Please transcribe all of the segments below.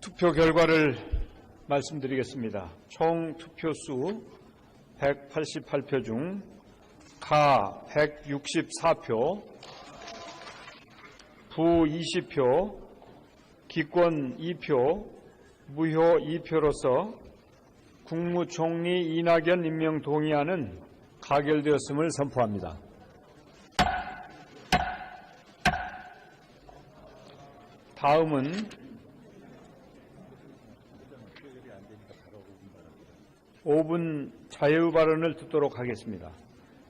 투표 결과를 말씀드리겠습니다. 총 투표수 188표 중 가 164표, 부 20표, 기권 2표, 무효 2표로서 국무총리 이낙연 임명 동의안은 가결되었음을 선포합니다. 다음은 5분 자유 발언을 듣도록 하겠습니다.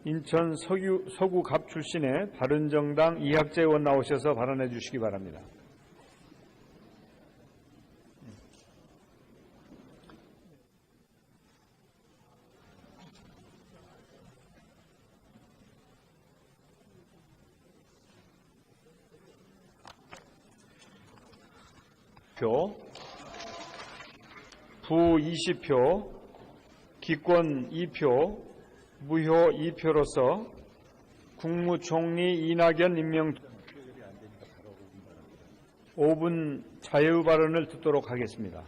인천 서구, 서구갑 출신의 바른정당 이학재 의원 나오셔서 발언해 주시기 바랍니다. 표, 부 20표, 기권 2표, 무효 2표로서 국무총리 이낙연 임명 5분 자유 발언을 듣도록 하겠습니다.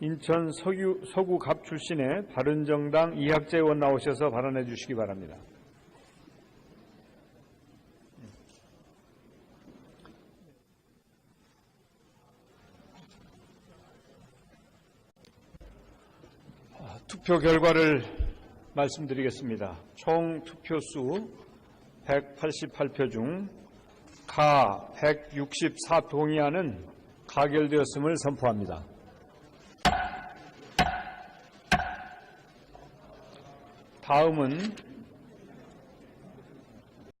인천 서구, 서구갑 출신의 바른정당 이학재 의원 나오셔서 발언해 주시기 바랍니다. 투표 결과를 말씀드리겠습니다. 총 투표수 188표 중 가 164 동의안은 가결되었음을 선포합니다. 다음은